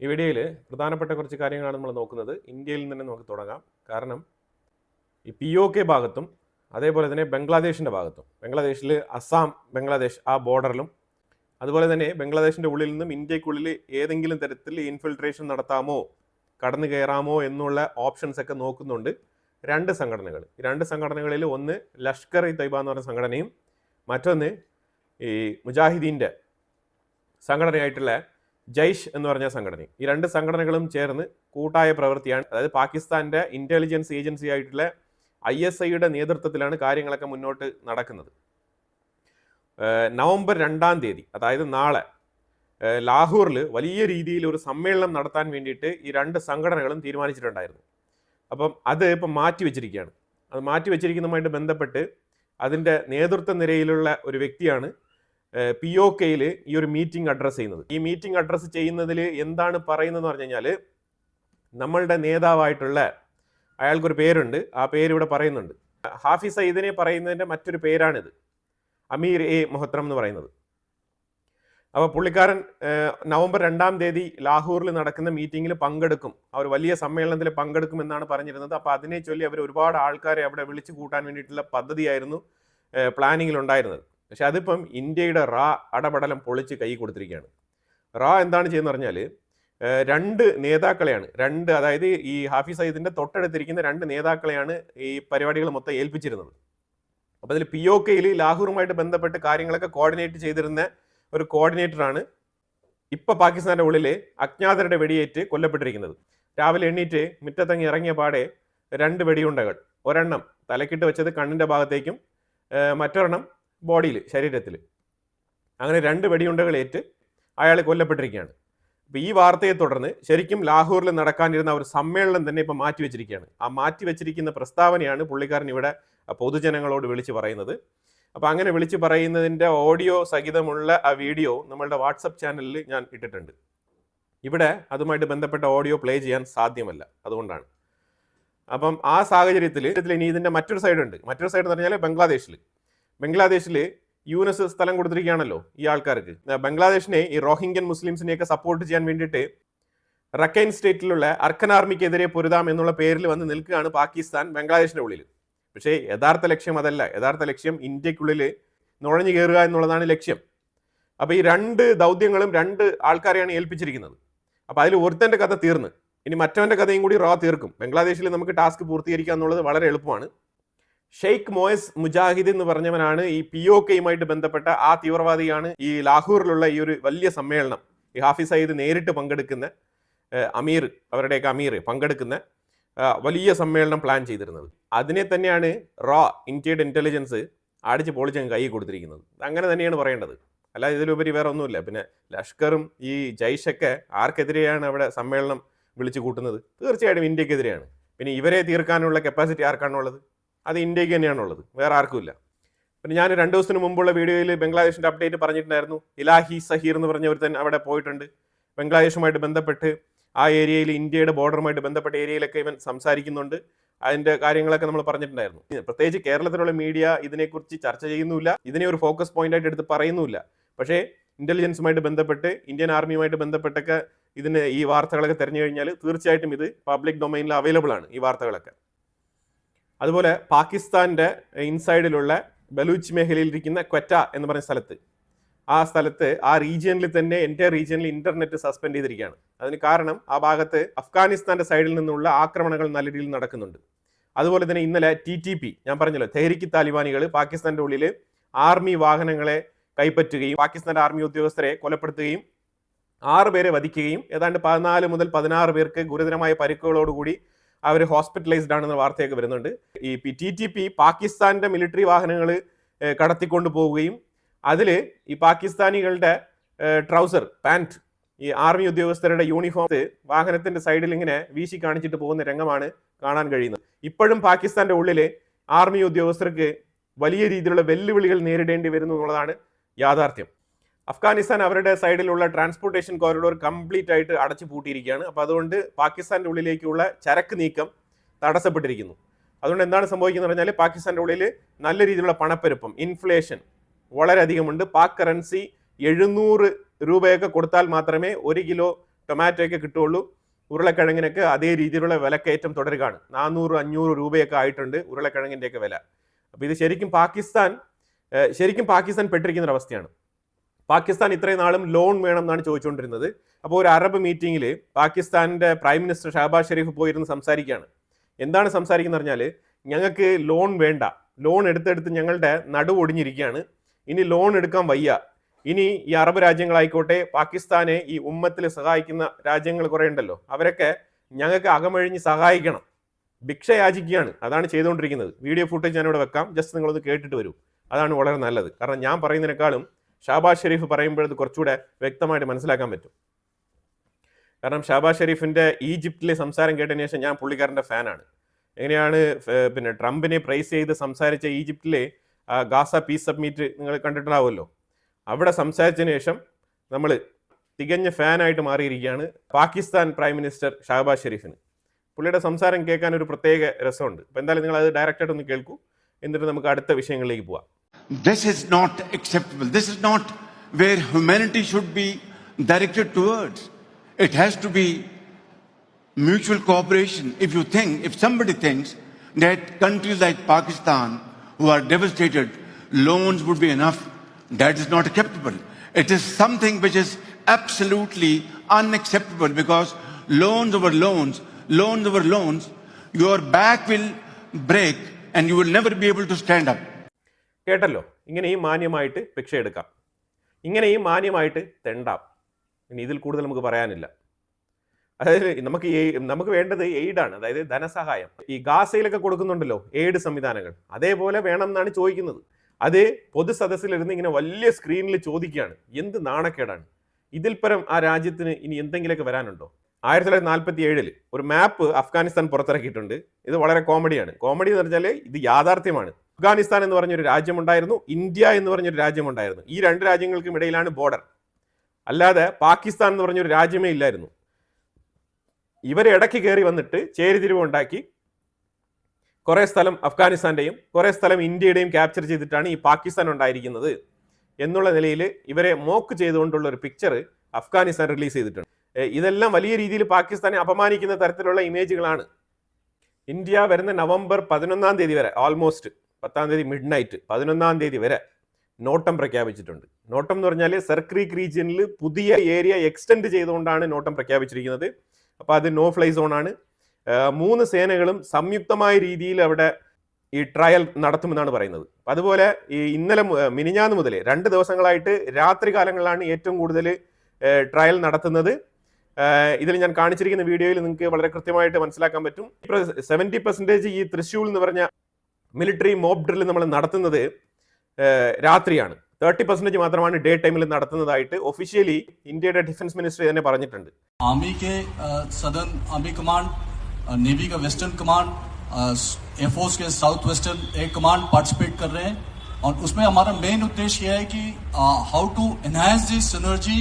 ഈ വീഡിയോയിൽ പ്രധാനപ്പെട്ട കുറച്ച് കാര്യങ്ങളാണ് നമ്മൾ നോക്കുന്നത്. ഇന്ത്യയിൽ നിന്ന് നമുക്ക് തുടങ്ങാം. കാരണം ഈ പി ഒ കെ ഭാഗത്തും അതേപോലെ തന്നെ ബംഗ്ലാദേശിന്റെ ഭാഗത്തും ബംഗ്ലാദേശിൽ അസാം ബംഗ്ലാദേശ് ആ ബോർഡറിലും അതുപോലെ തന്നെ ബംഗ്ലാദേശിന്റെ ഉള്ളിൽ നിന്നും ഇന്ത്യക്കുള്ളിൽ ഏതെങ്കിലും തരത്തിൽ ഇൻഫിൽട്രേഷൻ നടത്താമോ കടന്നു കയറാമോ എന്നുള്ള ഓപ്ഷൻസ് ഒക്കെ നോക്കുന്നുണ്ട് രണ്ട് സംഘടനകൾ ഈ രണ്ട് സംഘടനകളിൽ ഒന്ന് ലഷ്കർ ഇ തൈബ എന്ന് പറഞ്ഞ സംഘടനയും മറ്റൊന്ന് ഈ മുജാഹിദീന്റെ സംഘടനയായിട്ടുള്ള ജയ്ഷ് എന്ന് പറഞ്ഞ സംഘടന ഈ രണ്ട് സംഘടനകളും ചേർന്ന് കൂട്ടായ പ്രവൃത്തിയാണ്. അതായത് പാകിസ്ഥാന്റെ ഇന്റലിജൻസ് ഏജൻസി ആയിട്ടുള്ള ഐ എസ് ഐയുടെ നേതൃത്വത്തിലാണ് കാര്യങ്ങളൊക്കെ മുന്നോട്ട് നടക്കുന്നത്. നവംബർ രണ്ടാം തീയതി അതായത് നാളെ ലാഹോറിൽ വലിയ രീതിയിൽ ഒരു സമ്മേളനം നടത്താൻ വേണ്ടിയിട്ട് ഈ രണ്ട് സംഘടനകളും തീരുമാനിച്ചിട്ടുണ്ടായിരുന്നു. അപ്പം അത് ഇപ്പം മാറ്റി വെച്ചിരിക്കുകയാണ്. അത് മാറ്റി വെച്ചിരിക്കുന്നതുമായിട്ട് ബന്ധപ്പെട്ട് അതിന്റെ നേതൃത്വ നിരയിലുള്ള ഒരു വ്യക്തിയാണ് പി ഒ കെയിൽ ഈ ഒരു മീറ്റിംഗ് അഡ്രസ്സ് ചെയ്യുന്നത്. ഈ മീറ്റിംഗ് അഡ്രസ്സ് ചെയ്യുന്നതിൽ എന്താണ് പറയുന്നതെന്ന് പറഞ്ഞു കഴിഞ്ഞാൽ നമ്മളുടെ നേതാവായിട്ടുള്ള അയാൾക്കൊരു പേരുണ്ട്. ആ പേര് ഇവിടെ പറയുന്നുണ്ട്. ഹാഫി സയ്യിദിനെ പറയുന്നതിന്റെ മറ്റൊരു പേരാണിത്. അമീർ എ മൊഹത്രം എന്ന് പറയുന്നത്. അപ്പോൾ പുള്ളിക്കാരൻ നവംബർ രണ്ടാം തീയതി ലാഹോറിൽ നടക്കുന്ന മീറ്റിങ്ങിൽ പങ്കെടുക്കും. അവർ വലിയ സമ്മേളനത്തിൽ പങ്കെടുക്കും എന്നാണ് പറഞ്ഞിരുന്നത്. അപ്പോൾ അതിനെ ചൊല്ലി അവർ ഒരുപാട് ആൾക്കാരെ അവിടെ വിളിച്ചു കൂട്ടാൻ വേണ്ടിയിട്ടുള്ള പദ്ധതിയായിരുന്നു പ്ലാനിങ്ങിൽ ഉണ്ടായിരുന്നത് പക്ഷെ അതിപ്പം ഇന്ത്യയുടെ റാ അടപടലം പൊളിച്ച് കൈ കൊടുത്തിരിക്കുകയാണ്. റാ എന്താണ് ചെയ്യുന്നത് പറഞ്ഞാൽ രണ്ട് നേതാക്കളെയാണ് രണ്ട് അതായത് ഈ ഹാഫിസ് സയ്യിദിന്റെ തൊട്ടടുത്തിരിക്കുന്ന രണ്ട് നേതാക്കളെയാണ് ഈ പരിപാടികൾ മൊത്തം ഏൽപ്പിച്ചിരുന്നത്. അപ്പോൾ അതിൽ പി ഒ കെയിൽ ലാഹോറുമായിട്ട് ബന്ധപ്പെട്ട് കാര്യങ്ങളൊക്കെ കോർഡിനേറ്റ് ചെയ്തിരുന്ന ഒരു കോർഡിനേറ്ററാണ് ഇപ്പോൾ പാകിസ്ഥാന്റെ ഉള്ളിൽ അജ്ഞാതരുടെ വെടിയേറ്റ് കൊല്ലപ്പെട്ടിരിക്കുന്നത്. രാവിലെ എണ്ണീറ്റ് മുറ്റത്തങ്ങി ഇറങ്ങിയ പാടെ രണ്ട് വെടിയുണ്ടകൾ. ഒരെണ്ണം തലക്കിട്ട് വെച്ചത് കണ്ണിന്റെ ഭാഗത്തേക്കും മറ്റൊരെണ്ണം ബോഡിയിൽ ശരീരത്തിൽ. അങ്ങനെ രണ്ട് വെടിയുണ്ടകളേറ്റ് അയാൾ കൊല്ലപ്പെട്ടിരിക്കുകയാണ്. അപ്പോൾ ഈ വാർത്തയെ തുടർന്ന് ശരിക്കും ലാഹോറിൽ നടക്കാനിരുന്ന ഒരു സമ്മേളനം തന്നെ ഇപ്പം മാറ്റിവെച്ചിരിക്കുകയാണ് ആ മാറ്റിവെച്ചിരിക്കുന്ന പ്രസ്താവനയാണ് പുള്ളിക്കാരൻ ഇവിടെ പൊതുജനങ്ങളോട് വിളിച്ച് പറയുന്നത്. അപ്പോൾ അങ്ങനെ വിളിച്ച് പറയുന്നതിന്റെ ഓഡിയോ സഹിതമുള്ള ആ വീഡിയോ നമ്മളുടെ വാട്സപ്പ് ചാനലിൽ ഞാൻ ഇട്ടിട്ടുണ്ട്. ഇവിടെ അതുമായിട്ട് ബന്ധപ്പെട്ട ഓഡിയോ പ്ലേ ചെയ്യാൻ സാധ്യമല്ല. അതുകൊണ്ടാണ്. അപ്പം ആ സാഹചര്യത്തിൽ ഇനി ഇതിന്റെ മറ്റൊരു സൈഡ് ഉണ്ട് മറ്റൊരു സൈഡ് എന്ന് പറഞ്ഞാൽ ബംഗ്ലാദേശിൽ. ബംഗ്ലാദേശിൽ യൂനസ് സ്ഥലം കൊടുത്തിരിക്കുകയാണല്ലോ ഈ ആൾക്കാർക്ക്. ബംഗ്ലാദേശിനെ ഈ റോഹിംഗ്യൻ മുസ്ലിംസിനെയൊക്കെ സപ്പോർട്ട് ചെയ്യാൻ വേണ്ടിയിട്ട് റക്കൈൻ സ്റ്റേറ്റിലുള്ള അർക്കൻ ആർമിക്കെതിരെ പൊരുതാം എന്നുള്ള പേരിൽ വന്ന് നിൽക്കുകയാണ് പാകിസ്ഥാൻ ബംഗ്ലാദേശിന്റെ ഉള്ളിൽ പക്ഷേ യഥാർത്ഥ ലക്ഷ്യം അതല്ല. യഥാർത്ഥ ലക്ഷ്യം ഇന്ത്യക്കുള്ളിൽ നുഴഞ്ഞു കയറുക എന്നുള്ളതാണ് ലക്ഷ്യം. അപ്പോൾ ഈ രണ്ട് ദൗത്യങ്ങളും രണ്ട് ആൾക്കാരെയാണ് ഏൽപ്പിച്ചിരിക്കുന്നത്. അപ്പോൾ അതിൽ ഒരുത്തന്റെ കഥ തീർന്ന്. ഇനി മറ്റവന്റെ കഥയും കൂടി റോ തീർക്കും. ബംഗ്ലാദേശിൽ നമുക്ക് ടാസ്ക് പൂർത്തീകരിക്കുക എന്നുള്ളത് വളരെ എളുപ്പമാണ്. ഷെയ്ഖ് മോയസ് മുജാഹിദ് എന്ന് പറഞ്ഞവനാണ് ഈ പി ഒ കെയുമായിട്ട് ബന്ധപ്പെട്ട ആ തീവ്രവാദിയാണ് ഈ ലാഹോറിലുള്ള ഈ ഒരു വലിയ സമ്മേളനം. ഈ ഹാഫിസ് സയ്യിദ് നേരിട്ട് പങ്കെടുക്കുന്ന അമീർ അവരുടെയൊക്കെ അമീർ പങ്കെടുക്കുന്ന വലിയ സമ്മേളനം പ്ലാൻ ചെയ്തിരുന്നത്. അതിനെ തന്നെയാണ് റോ ഇന്ത്യയുടെ ഇന്റലിജൻസ് അടിച്ച് പൊളിച്ചങ്ങ് കൈ കൊടുത്തിരിക്കുന്നത്. അങ്ങനെ തന്നെയാണ് പറയേണ്ടത്. അല്ല ഇതിലുപരി വേറെ ഒന്നുമില്ല. പിന്നെ ലഷ്കറും ഈ ജയ്ഷൊക്കെ ആർക്കെതിരെയാണ് അവിടെ സമ്മേളനം വിളിച്ചു കൂട്ടുന്നത്? തീർച്ചയായിട്ടും ഇന്ത്യക്കെതിരെയാണ്. പിന്നെ ഇവരെ തീർക്കാനുള്ള കപ്പാസിറ്റി ആർക്കാണുള്ളത്? അത് ഇന്ത്യയ്ക്ക് തന്നെയാണുള്ളത്. വേറെ ആർക്കുമില്ല പിന്നെ ഞാൻ രണ്ട് ദിവസത്തിന് മുമ്പുള്ള വീഡിയോയിൽ ബംഗ്ലാദേശിന്റെ അപ്ഡേറ്റ് പറഞ്ഞിട്ടുണ്ടായിരുന്നു. ഇലാഹി സഹീർ എന്ന് പറഞ്ഞ ഒരുത്തൻ അവിടെ പോയിട്ടുണ്ട്. ബംഗ്ലാദേശുമായിട്ട് ബന്ധപ്പെട്ട് ആ ഏരിയയിൽ ഇന്ത്യയുടെ ബോർഡറുമായിട്ട് ബന്ധപ്പെട്ട ഏരിയയിലൊക്കെ ഇവൻ സംസാരിക്കുന്നുണ്ട്. അതിന്റെ കാര്യങ്ങളൊക്കെ നമ്മൾ പറഞ്ഞിട്ടുണ്ടായിരുന്നു. പ്രത്യേകിച്ച് കേരളത്തിലുള്ള മീഡിയ ഇതിനെക്കുറിച്ച് ചർച്ച ചെയ്യുന്നില്ല ഇതിനെ ഒരു ഫോക്കസ് പോയിന്റായിട്ട് എടുത്ത് പറയുന്നില്ല പക്ഷേ ഇന്റലിജൻസുമായിട്ട് ബന്ധപ്പെട്ട് ഇന്ത്യൻ ആർമിയുമായിട്ട് ബന്ധപ്പെട്ടൊക്കെ ഇതിന് ഈ വാർത്തകളൊക്കെ തിരഞ്ഞു കഴിഞ്ഞാൽ തീർച്ചയായിട്ടും ഇത് പബ്ലിക് ഡൊമൈനിൽ അവൈലബിൾ ആണ് ഈ വാർത്തകളൊക്കെ. അതുപോലെ പാകിസ്ഥാന്റെ ഇൻസൈഡിലുള്ള ബലൂച്ച് മേഖലയിൽ ഇരിക്കുന്ന ക്വറ്റ എന്ന് പറയുന്ന സ്ഥലത്ത്. ആ സ്ഥലത്ത് ആ റീജിയനിൽ തന്നെ എന്റെ റീജിയനിൽ ഇന്റർനെറ്റ് സസ്പെൻഡ് ചെയ്തിരിക്കുകയാണ്. അതിന് കാരണം ആ ഭാഗത്ത് അഫ്ഗാനിസ്ഥാന്റെ സൈഡിൽ നിന്നുള്ള ആക്രമണങ്ങൾ നല്ല രീതിയിൽ നടക്കുന്നുണ്ട്. അതുപോലെ തന്നെ ഇന്നലെ ടി ടി പി ഞാൻ പറഞ്ഞല്ലോ തെഹരിക്ക് താലിബാനികൾ പാകിസ്ഥാന്റെ ഉള്ളിൽ ആർമി വാഹനങ്ങളെ കൈപ്പറ്റുകയും പാകിസ്ഥാന്റെ ആർമി ഉദ്യോഗസ്ഥരെ കൊലപ്പെടുത്തുകയും ആറ് പേരെ വധിക്കുകയും ഏതാണ്ട് പതിനാല് മുതൽ പതിനാറ് പേർക്ക് ഗുരുതരമായ പരിക്കുകളോടുകൂടി അവർ ഹോസ്പിറ്റലൈസ്ഡ് ആണെന്ന വാർത്തയൊക്കെ വരുന്നുണ്ട്. ഈ ടി ടി പി പാകിസ്ഥാന്റെ മിലിറ്ററി വാഹനങ്ങൾ കടത്തിക്കൊണ്ട് പോവുകയും അതിൽ ഈ പാകിസ്ഥാനികളുടെ ട്രൗസർ പാന്റ് ഈ ആർമി ഉദ്യോഗസ്ഥരുടെ യൂണിഫോം വാഹനത്തിന്റെ സൈഡിൽ ഇങ്ങനെ വീശി കാണിച്ചിട്ട് പോകുന്ന രംഗമാണ് കാണാൻ കഴിയുന്നത്. ഇപ്പോഴും പാകിസ്ഥാന്റെ ഉള്ളിൽ ആർമി ഉദ്യോഗസ്ഥർക്ക് വലിയ രീതിയിലുള്ള വെല്ലുവിളികൾ നേരിടേണ്ടി വരുന്നു എന്നുള്ളതാണ് യാഥാർത്ഥ്യം. അഫ്ഗാനിസ്ഥാൻ അവരുടെ സൈഡിലുള്ള ട്രാൻസ്പോർട്ടേഷൻ കോറിഡോർ കംപ്ലീറ്റ് ആയിട്ട് അടച്ചു പൂട്ടിയിരിക്കുകയാണ്. അപ്പോൾ അതുകൊണ്ട് പാകിസ്ഥാന്റെ ഉള്ളിലേക്കുള്ള ചരക്ക് നീക്കം തടസ്സപ്പെട്ടിരിക്കുന്നു. അതുകൊണ്ട് എന്താണ് സംഭവിക്കുന്നത് പറഞ്ഞാൽ പാകിസ്ഥാന്റെ ഉള്ളിൽ നല്ല രീതിയിലുള്ള പണപ്പെരുപ്പം ഇൻഫ്ലേഷൻ വളരെയധികമുണ്ട്. പാക് കറൻസി എഴുന്നൂറ് രൂപയൊക്കെ കൊടുത്താൽ മാത്രമേ ഒരു കിലോ ടൊമാറ്റോയൊക്കെ കിട്ടുള്ളൂ ഉരുളക്കിഴങ്ങിനൊക്കെ അതേ രീതിയിലുള്ള വിലക്കയറ്റം തുടരുകയാണ്. നാനൂറ് അഞ്ഞൂറ് രൂപയൊക്കെ ആയിട്ടുണ്ട് ഉരുളക്കിഴങ്ങിന്റെയൊക്കെ വില. അപ്പോൾ ഇത് ശരിക്കും പാകിസ്ഥാൻ ശരിക്കും പാകിസ്ഥാൻ പെട്ടിരിക്കുന്ന ഒരു അവസ്ഥയാണ്. പാകിസ്ഥാൻ ഇത്രയും നാളും ലോൺ വേണം എന്നാണ് ചോദിച്ചുകൊണ്ടിരുന്നത്. അപ്പോൾ ഒരു അറബ് മീറ്റിംഗിൽ പാകിസ്ഥാന്റെ പ്രൈം മിനിസ്റ്റർ ഷഹബാസ് ഷെരീഫ് പോയിരുന്ന് സംസാരിക്കുകയാണ്. എന്താണ് സംസാരിക്കുന്നത് പറഞ്ഞാൽ ഞങ്ങൾക്ക് ലോൺ വേണ്ട. ലോൺ എടുത്തെടുത്ത് ഞങ്ങളുടെ നടുവ് ഒടിഞ്ഞിരിക്കുകയാണ്. ഇനി ലോൺ എടുക്കാൻ വയ്യ. ഇനി ഈ അറബ് രാജ്യങ്ങളായിക്കോട്ടെ പാകിസ്ഥാനെ ഈ ഉമ്മത്തിൽ സഹായിക്കുന്ന രാജ്യങ്ങൾ കുറേ ഉണ്ടല്ലോ. അവരൊക്കെ ഞങ്ങൾക്ക് അകമഴിഞ്ഞ് സഹായിക്കണം. ഭിക്ഷ യാചിക്കുകയാണ്. അതാണ് ചെയ്തുകൊണ്ടിരിക്കുന്നത്. വീഡിയോ ഫുട്ടേജ് ഞാനിവിടെ വെക്കാം. ജസ്റ്റ് നിങ്ങളൊന്ന് കേട്ടിട്ട് വരൂ. അതാണ് വളരെ നല്ലത്. കാരണം ഞാൻ പറയുന്നതിനേക്കാളും ഷാബാസ് ഷെരീഫ് പറയുമ്പോഴത് കുറച്ചുകൂടെ വ്യക്തമായിട്ട് മനസ്സിലാക്കാൻ പറ്റും. കാരണം ഷാബാസ് ഷെരീഫിന്റെ ഈജിപ്തിലെ സംസാരം കേട്ടതിന് ശേഷം ഞാൻ പുള്ളിക്കാരന്റെ ഫാനാണ്. എങ്ങനെയാണ് പിന്നെ ട്രംപിനെ പ്രൈസ് ചെയ്ത് സംസാരിച്ച ഈജിപ്തിലെ ഗാസ പീസ് സബ്മിറ്റ് നിങ്ങൾ കണ്ടിട്ടുണ്ടാവുമല്ലോ. അവിടെ സംസാരിച്ചതിന് ശേഷം നമ്മൾ തികഞ്ഞ ഫാനായിട്ട് മാറിയിരിക്കുകയാണ് പാകിസ്ഥാൻ പ്രൈം മിനിസ്റ്റർ ഷാബാസ് ഷെരീഫിന്. പുള്ളിയുടെ സംസാരം കേൾക്കാൻ ഒരു പ്രത്യേക രസമുണ്ട്. അപ്പോൾ എന്തായാലും നിങ്ങൾ അത് ഡയറക്റ്റായിട്ട് ഒന്ന് കേൾക്കൂ. എന്നിട്ട് നമുക്ക് അടുത്ത വിഷയങ്ങളിലേക്ക് പോവാം. This is not acceptable. This is not where humanity should be directed towards. It has to be mutual cooperation. If you think, if somebody thinks that countries like Pakistan, who are devastated, loans would be enough, that is not acceptable. It is something which is absolutely unacceptable because loans over loans, loans over loans, your back will break and you will never be able to stand up. കേട്ടല്ലോ. ഇങ്ങനെയും മാന്യമായിട്ട് ഭിക്ഷ എടുക്കാം ഇങ്ങനെയും മാന്യമായിട്ട് തെണ്ടാം. ഇനി ഇതിൽ കൂടുതൽ നമുക്ക് പറയാനില്ല. അതായത് നമുക്ക് നമുക്ക് വേണ്ടത് എയ്ഡാണ് അതായത് ധനസഹായം. ഈ ഗാസയിലൊക്കെ കൊടുക്കുന്നുണ്ടല്ലോ എയ്ഡ് സംവിധാനങ്ങൾ. അതേപോലെ വേണം എന്നാണ് ചോദിക്കുന്നത്. അത് പൊതു സദസ്സിലിരുന്ന് ഇങ്ങനെ വലിയ സ്ക്രീനിൽ ചോദിക്കുകയാണ്. എന്ത് നാണക്കേടാണ്? ഇതിൽ പരം ആ രാജ്യത്തിന് ഇനി എന്തെങ്കിലുമൊക്കെ വരാനുണ്ടോ? ആയിരത്തി തൊള്ളായിരത്തി നാൽപ്പത്തി ഏഴിൽ ഒരു മാപ്പ് അഫ്ഗാനിസ്ഥാൻ പുറത്തിറക്കിയിട്ടുണ്ട്. ഇത് വളരെ കോമഡിയാണ് കോമഡി എന്ന് പറഞ്ഞാൽ ഇത് യാഥാർത്ഥ്യമാണ്. അഫ്ഗാനിസ്ഥാൻ എന്ന് പറഞ്ഞൊരു രാജ്യമുണ്ടായിരുന്നു ഇന്ത്യ എന്ന് പറഞ്ഞൊരു രാജ്യമുണ്ടായിരുന്നു. ഈ രണ്ട് രാജ്യങ്ങൾക്കും ഇടയിലാണ് ബോർഡർ അല്ലാതെ പാകിസ്ഥാൻ എന്ന് പറഞ്ഞൊരു രാജ്യമേ ഇല്ലായിരുന്നു. ഇവരെ ഇടയ്ക്ക് കയറി വന്നിട്ട് ചേരിതിരിവ് ഉണ്ടാക്കി. കുറേ സ്ഥലം അഫ്ഗാനിസ്ഥാന്റെയും കുറേ സ്ഥലം ഇന്ത്യയുടെയും ക്യാപ്ചർ ചെയ്തിട്ടാണ് ഈ പാകിസ്ഥാൻ ഉണ്ടായിരിക്കുന്നത് എന്നുള്ള നിലയിൽ ഇവരെ മോക്ക് ചെയ്തുകൊണ്ടുള്ള ഒരു പിക്ചർ അഫ്ഗാനിസ്ഥാൻ റിലീസ് ചെയ്തിട്ടുണ്ട്. ഇതെല്ലാം വലിയ രീതിയിൽ പാകിസ്ഥാനെ അപമാനിക്കുന്ന തരത്തിലുള്ള ഇമേജുകളാണ് ഇന്ത്യ വരുന്ന നവംബർ പതിനൊന്നാം തീയതി വരെ ഓൾമോസ്റ്റ് പത്താം തീയതി മിഡ് നൈറ്റ് പതിനൊന്നാം തീയതി വരെ നോട്ടം പ്രഖ്യാപിച്ചിട്ടുണ്ട്. നോട്ടം എന്ന് പറഞ്ഞാൽ സർക്രീക്ക് റീജിയനിൽ പുതിയ ഏരിയ എക്സ്റ്റെൻഡ് ചെയ്തുകൊണ്ടാണ് നോട്ടം പ്രഖ്യാപിച്ചിരിക്കുന്നത്. അപ്പോൾ അത് നോ ഫ്ലൈ സോണാണ് മൂന്ന് സേനകളും സംയുക്തമായ രീതിയിൽ അവിടെ ഈ ട്രയൽ നടത്തുമെന്നാണ് പറയുന്നത്. അതുപോലെ ഈ ഇന്നലെ മിനിഞ്ഞാന്ന് മുതൽ രണ്ട് ദിവസങ്ങളായിട്ട് രാത്രി കാലങ്ങളിലാണ് ഏറ്റവും കൂടുതൽ ട്രയൽ നടത്തുന്നത്. ഇതിൽ ഞാൻ കാണിച്ചിരിക്കുന്ന വീഡിയോയിൽ നിങ്ങൾക്ക് വളരെ കൃത്യമായിട്ട് മനസ്സിലാക്കാൻ പറ്റും. സെവന്റി പെർസെന്റേജ് ഈ തൃശ്ശൂർ എന്ന് പറഞ്ഞ മിലിറ്ററി മോബ് ഡ്രിൽ നമ്മൾ നടത്തുന്നത് ഏഹ് രാത്രിയാണ് തേർട്ടി പെർസെൻറ്റേജ് മാത്രമാണ് ഡേ ടൈമിൽ നടത്തുന്നതായിട്ട് ഒഫീഷ്യലി ഇന്ത്യയുടെ ഡിഫൻസ് മിനിസ്ട്രി തന്നെ പറഞ്ഞിട്ടുണ്ട് आर्मी के सदर्न आर्मी कमांड नेवी का वेस्टर्न कमांड एयरफोर्स के south western air command participate कर रहे हैं और उसमें हमारा मेन उद्देश्य यह है कि how to enhance this synergy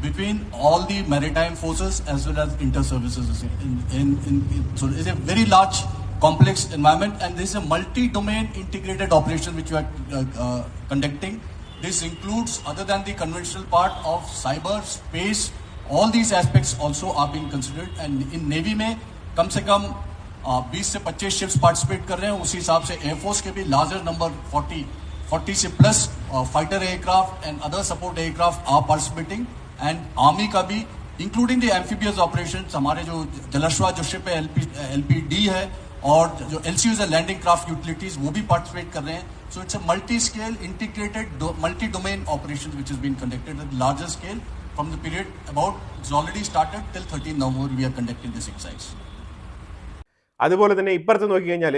between all the maritime forces as well as inter services in, in, in, in so it's a very large complex environment and this is a multi-domain integrated operation which we are uh, uh, conducting this includes other than the conventional part of cyber space all these aspects also are being considered and in navy में कम से कम बीस से 25 ships participate कर रहे हैं उसी हिसाब से एयरफोर्स के भी लार्जर नंबर 40 40 से plus fighter aircraft and other support aircraft are participating and army का भी इंक्लूडिंग द एम्फीबियस ऑपरेशन हमारे जो जलश्वा जो शिप है एल डी है और जो एल सी है लैंडिंग क्राफ्ट यूटिलिटीज वो भी पार्टिसिपेट कर रहे हैं so it's a multi scale integrated multi domain operation which is been conducted at larger scale from the period about it's already started till 13 November we are conducting this exercise. അതുപോലെ തന്നെ ഇപ്പുറത്ത് നോക്കിക്കഴിഞ്ഞാൽ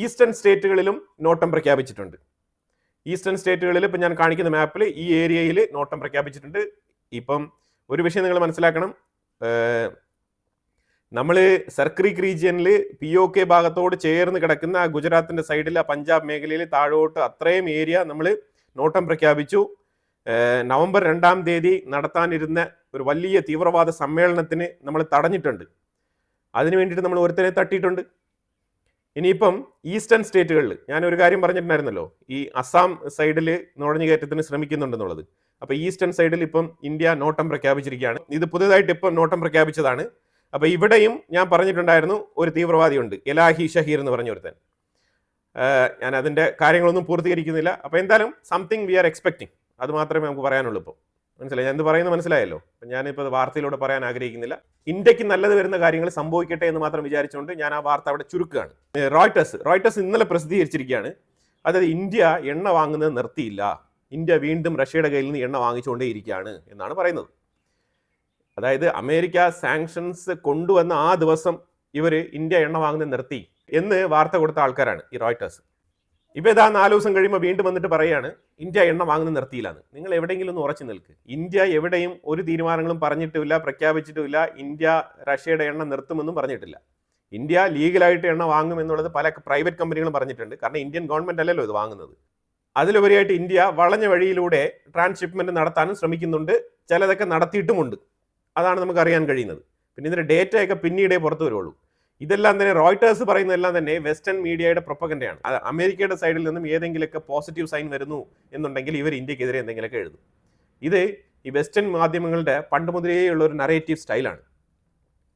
eastern സ്റ്റേറ്റുകളിലും നോട്ടം പ്രഖ്യാപിച്ചിട്ടുണ്ട് eastern സ്റ്റേറ്റുകളിൽ ഇപ്പം ഞാൻ കാണിക്കുന്ന മാപ്പിൽ ഈ ഏരിയയിൽ നോട്ടം പ്രഖ്യാപിച്ചിട്ടുണ്ട് ഇപ്പം ഒരു വിഷയം നിങ്ങൾ മനസ്സിലാക്കണം നമ്മൾ സർക്രീക്ക് റീജിയനിൽ പി ഒ കെ ഭാഗത്തോട് ചേർന്ന് കിടക്കുന്ന ആ ഗുജറാത്തിന്റെ സൈഡിൽ ആ പഞ്ചാബ് മേഖലയിൽ താഴോട്ട് അത്രയും ഏരിയ നമ്മൾ നോട്ടം പ്രഖ്യാപിച്ചു. നവംബർ രണ്ടാം തീയതി നടത്താനിരുന്ന ഒരു വലിയ തീവ്രവാദ സമ്മേളനത്തിന് നമ്മൾ തടഞ്ഞിട്ടുണ്ട്. അതിനു വേണ്ടിയിട്ട് നമ്മൾ ഒരുത്തരെ തട്ടിയിട്ടുണ്ട്. ഇനിയിപ്പം ഈസ്റ്റേൺ സ്റ്റേറ്റുകളിൽ ഞാൻ ഒരു കാര്യം പറഞ്ഞിട്ടുണ്ടായിരുന്നല്ലോ ഈ അസാം സൈഡിൽ നുഴഞ്ഞു കയറ്റത്തിന് ശ്രമിക്കുന്നുണ്ടെന്നുള്ളത്. അപ്പോൾ ഈസ്റ്റേൺ സൈഡിൽ ഇപ്പം ഇന്ത്യ നോട്ടം പ്രഖ്യാപിച്ചിരിക്കുകയാണ്. ഇത് പുതുതായിട്ട് ഇപ്പം നോട്ടം പ്രഖ്യാപിച്ചതാണ്. അപ്പോൾ ഇവിടെയും ഞാൻ പറഞ്ഞിട്ടുണ്ടായിരുന്നു ഒരു തീവ്രവാദിയുണ്ട് എലാഹി ഷഹീർ എന്ന് പറഞ്ഞൊരുത്തൻ ഞാൻ അതിന്റെ കാര്യങ്ങളൊന്നും പൂർത്തീകരിക്കുന്നില്ല. അപ്പോൾ എന്തായാലും സംതിങ് വി ആർ എക്സ്പെക്ടിങ് അത് മാത്രമേ നമുക്ക് പറയാനുള്ളൂ ഇപ്പോൾ മനസ്സിലായി? ഞാൻ എന്ത് പറയുന്നത് മനസ്സിലായല്ലോ? അപ്പം ഞാനിപ്പോൾ വാർത്തയിലൂടെ പറയാൻ ആഗ്രഹിക്കുന്നില്ല. ഇന്ത്യയ്ക്ക് നല്ലത് വരുന്ന കാര്യങ്ങൾ സംഭവിക്കട്ടെ എന്ന് മാത്രം വിചാരിച്ചുകൊണ്ട് ഞാൻ ആ വാർത്ത അവിടെ ചുരുക്കുകയാണ്. ഏഹ് റോയ്ട്ടേഴ്സ് റോയ്ട്ടേഴ്സ് ഇന്നലെ പ്രസിദ്ധീകരിച്ചിരിക്കുകയാണ്. അതായത് ഇന്ത്യ എണ്ണ വാങ്ങുന്നത് നിർത്തിയില്ല. ഇന്ത്യ വീണ്ടും റഷ്യയുടെ കയ്യിൽ നിന്ന് എണ്ണ വാങ്ങിച്ചുകൊണ്ടേയിരിക്കുകയാണ് എന്നാണ് പറയുന്നത്. അതായത് അമേരിക്ക സാങ്ഷൻസ് കൊണ്ടുവന്ന ആ ദിവസം ഇവർ ഇന്ത്യ എണ്ണ വാങ്ങുന്നത് നിർത്തി എന്ന് വാർത്ത കൊടുത്ത ആൾക്കാരാണ് ഈ റോയിട്ടേഴ്സ് ഇപ്പൊ ഇതാ നാല് ദിവസം കഴിയുമ്പോൾ വീണ്ടും വന്നിട്ട് പറയാണ് ഇന്ത്യ എണ്ണ വാങ്ങുന്നത് നിർത്തിയില്ലാന്ന്. നിങ്ങൾ എവിടെയെങ്കിലും ഒന്ന് ഉറച്ചു നിൽക്ക്. ഇന്ത്യ എവിടെയും ഒരു തീരുമാനങ്ങളും പറഞ്ഞിട്ടില്ല പ്രഖ്യാപിച്ചിട്ടില്ല. ഇന്ത്യ റഷ്യയുടെ എണ്ണ നിർത്തുമെന്നും പറഞ്ഞിട്ടില്ല. ഇന്ത്യ ലീഗലായിട്ട് എണ്ണ വാങ്ങും എന്നുള്ളത് പല പ്രൈവറ്റ് കമ്പനികളും പറഞ്ഞിട്ടുണ്ട്. കാരണം ഇന്ത്യൻ ഗവൺമെന്റ് അല്ലല്ലോ ഇത് വാങ്ങുന്നത്. അതിലുപരിയായിട്ട് ഇന്ത്യ വളഞ്ഞ വഴിയിലൂടെ ട്രാൻസ്ഷിപ്മെന്റ് നടത്താനും ശ്രമിക്കുന്നുണ്ട്. ചിലതൊക്കെ നടത്തിയിട്ടുമുണ്ട്. അതാണ് നമുക്ക് അറിയാൻ കഴിയുന്നത്. പിന്നെ ഇതിന്റെ ഡേറ്റയൊക്കെ പിന്നീടേ പുറത്തു വരുള്ളൂ ഇതെല്ലാം തന്നെ റോയിട്ടേഴ്സ് പറയുന്നതെല്ലാം തന്നെ വെസ്റ്റേൺ മീഡിയയുടെ പ്രൊപ്പകന്റെയാണ് അത് അമേരിക്കയുടെ സൈഡിൽ നിന്നും ഏതെങ്കിലുമൊക്കെ പോസിറ്റീവ് സൈൻ വരുന്നു എന്നുണ്ടെങ്കിൽ ഇവർ ഇന്ത്യക്കെതിരെ എന്തെങ്കിലുമൊക്കെ എഴുതും. ഇത് ഈ വെസ്റ്റേൺ മാധ്യമങ്ങളുടെ പണ്ട് മുതലേ ഉള്ള ഒരു നറേറ്റീവ് സ്റ്റൈലാണ്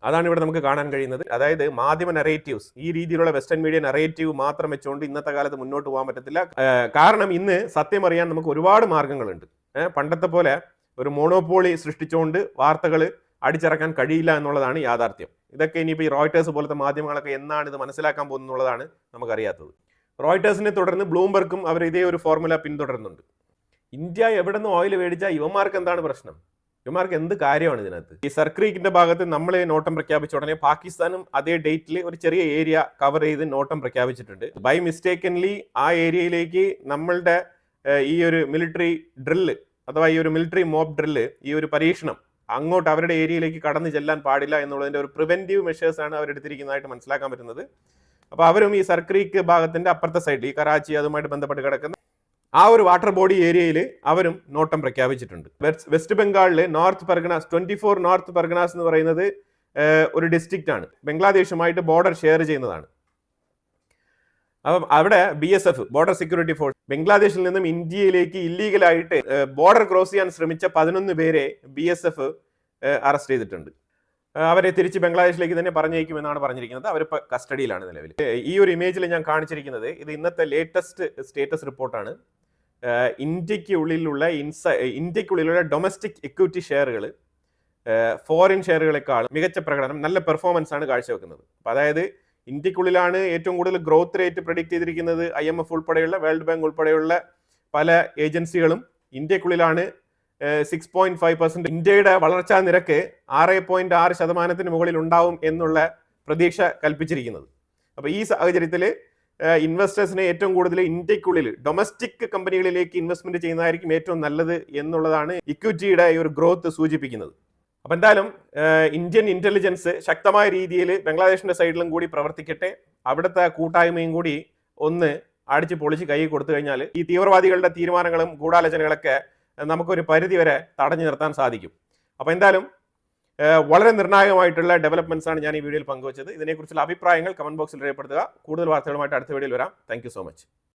അതാണ് ഇവിടെ നമുക്ക് കാണാൻ കഴിയുന്നത്. അതായത് മാധ്യമ നറേറ്റീവ്സ് ഈ രീതിയിലുള്ള വെസ്റ്റേൺ മീഡിയ നറേറ്റീവ് മാത്രം വെച്ചുകൊണ്ട് ഇന്നത്തെ കാലത്ത് മുന്നോട്ട് പോകാൻ പറ്റത്തില്ല. കാരണം ഇന്ന് സത്യം അറിയാൻ നമുക്ക് ഒരുപാട് മാർഗങ്ങളുണ്ട്. പണ്ടത്തെ പോലെ ഒരു മോണോപോളി സൃഷ്ടിച്ചുകൊണ്ട് വാർത്തകൾ അടിച്ചിറക്കാൻ കഴിയില്ല എന്നുള്ളതാണ് യാഥാർത്ഥ്യം. ഇതൊക്കെ ഇനിയിപ്പോൾ ഈ റോയിട്ടേഴ്സ് പോലത്തെ മാധ്യമങ്ങളൊക്കെ എന്നാണ് ഇത് മനസ്സിലാക്കാൻ പോകുന്നത് എന്നുള്ളതാണ് നമുക്കറിയാത്തത്. റോയിട്ടേഴ്സിനെ തുടർന്ന് ബ്ലൂംബർഗും അവർ ഇതേ ഒരു ഫോർമുല പിന്തുടരുന്നുണ്ട്. ഇന്ത്യ എവിടെ നിന്ന് ഓയിൽ മേടിച്ചാൽ യുവമാർക്ക് എന്താണ് പ്രശ്നം? യുവമാർക്ക് എന്ത് കാര്യമാണ് ഇതിനകത്ത്? ഈ സർക്രീക്കിന്റെ ഭാഗത്ത് നമ്മൾ നോട്ടം പ്രഖ്യാപിച്ച ഉടനെ പാകിസ്ഥാനും അതേ ഡേറ്റിൽ ഒരു ചെറിയ ഏരിയ കവർ ചെയ്ത് നോട്ടം പ്രഖ്യാപിച്ചിട്ടുണ്ട്. ബൈ മിസ്റ്റേക്കൻലി ആ ഏരിയയിലേക്ക് നമ്മളുടെ ഈ ഒരു മിലിറ്ററി ഡ്രില്ല് അഥവാ ഈ ഒരു മിലിറ്ററി മോബ് ഡ്രില്ല് ഈ ഒരു പരീക്ഷണം അങ്ങോട്ട് അവരുടെ ഏരിയയിലേക്ക് കടന്നു ചെല്ലാൻ പാടില്ല എന്നുള്ളതിന്റെ ഒരു പ്രിവെന്റീവ് മെഷേഴ്സ് ആണ് അവരെടുത്തിരിക്കുന്നതായിട്ട് മനസ്സിലാക്കാൻ പറ്റുന്നത്. അപ്പോൾ അവരും ഈ സർക്രീക്ക് ഭാഗത്തിന്റെ അപ്പുറത്തെ സൈഡിൽ ഈ കറാച്ചി അതുമായിട്ട് ബന്ധപ്പെട്ട് കിടക്കുന്ന ആ ഒരു വാട്ടർ ബോഡി ഏരിയയിൽ അവരും നോട്ടം പ്രഖ്യാപിച്ചിട്ടുണ്ട്. വെസ്റ്റ് ബംഗാളിൽ north Parganas twenty four north Parganas എന്ന് പറയുന്നത് ഒരു ഡിസ്ട്രിക്റ്റ് ആണ്. ബംഗ്ലാദേശുമായിട്ട് ബോർഡർ ഷെയർ ചെയ്യുന്നതാണ്. അപ്പം അവിടെ B S F border security force ബംഗ്ലാദേശിൽ നിന്നും ഇന്ത്യയിലേക്ക് ഇല്ലീഗലായിട്ട് ബോർഡർ ക്രോസ് ചെയ്യാൻ ശ്രമിച്ച പതിനൊന്ന് പേരെ ബി എസ് എഫ് അറസ്റ്റ് ചെയ്തിട്ടുണ്ട്. അവരെ തിരിച്ച് ബംഗ്ലാദേശിലേക്ക് തന്നെ പറഞ്ഞേക്കുമെന്നാണ് പറഞ്ഞിരിക്കുന്നത്. അവരിപ്പോൾ കസ്റ്റഡിയിലാണ് നിലവിൽ. ഈ ഒരു ഇമേജിൽ ഞാൻ കാണിച്ചിരിക്കുന്നത് ഇത് ഇന്നത്തെ ലേറ്റസ്റ്റ് സ്റ്റേറ്റസ് റിപ്പോർട്ടാണ് ഇന്ത്യയ്ക്ക് ഉള്ളിലുള്ള ഇൻസ ഇന്ത്യക്കുള്ളിലുള്ള ഡൊമസ്റ്റിക് ഇക്വിറ്റി ഷെയറുകൾ ഫോറിൻ ഷെയറുകളെക്കാൾ മികച്ച പ്രകടനം നല്ല പെർഫോമൻസ് ആണ് കാഴ്ചവെക്കുന്നത്. അതായത് ഇന്ത്യക്കുള്ളിലാണ് ഏറ്റവും കൂടുതൽ ഗ്രോത്ത് റേറ്റ് പ്രഡിക്റ്റ് ചെയ്തിരിക്കുന്നത് ഐ എം എഫ് ഉൾപ്പെടെയുള്ള വേൾഡ് ബാങ്ക് ഉൾപ്പെടെയുള്ള പല ഏജൻസികളും ഇന്ത്യക്കുള്ളിലാണ് സിക്സ് പോയിന്റ് ഫൈവ് പെർസെന്റ് ഇന്ത്യയുടെ വളർച്ചാ നിരക്ക് ആറ് പോയിന്റ് ആറ് ശതമാനത്തിന് മുകളിൽ ഉണ്ടാവും എന്നുള്ള പ്രതീക്ഷ കൽപ്പിച്ചിരിക്കുന്നത്. അപ്പോൾ ഈ സാഹചര്യത്തിൽ ഇൻവെസ്റ്റേഴ്സിനെ ഏറ്റവും കൂടുതൽ ഇന്ത്യക്കുള്ളിൽ ഡൊമസ്റ്റിക് കമ്പനികളിലേക്ക് ഇൻവെസ്റ്റ്മെന്റ് ചെയ്യുന്നതായിരിക്കും ഏറ്റവും നല്ലത് എന്നുള്ളതാണ് ഇക്വിറ്റിയുടെ ഈ ഒരു ഗ്രോത്ത് സൂചിപ്പിക്കുന്നത്. അപ്പം എന്തായാലും ഇന്ത്യൻ ഇന്റലിജൻസ് ശക്തമായ രീതിയിൽ ബംഗ്ലാദേശിന്റെ സൈഡിലും കൂടി പ്രവർത്തിക്കട്ടെ. അവിടുത്തെ കൂട്ടായ്മയും കൂടി ഒന്ന് അടിച്ച് പൊളിച്ച് കൈ കൊടുത്തു കഴിഞ്ഞാൽ ഈ തീവ്രവാദികളുടെ തീരുമാനങ്ങളും ഗൂഢാലോചനകളൊക്കെ നമുക്കൊരു പരിധി വരെ തടഞ്ഞു നിർത്താൻ സാധിക്കും. അപ്പോൾ എന്തായാലും വളരെ നിർണായകമായിട്ടുള്ള ഡെവലപ്മെന്റ്സ് ആണ് ഞാൻ ഈ വീഡിയോയിൽ പങ്കുവച്ചത്. ഇതിനെക്കുറിച്ചുള്ള അഭിപ്രായങ്ങൾ കമന്റ് ബോക്സിൽ രേഖപ്പെടുത്തുക. കൂടുതൽ വാർത്തകളുമായിട്ട് അടുത്ത വീഡിയോയിൽ വരാം. Thank so much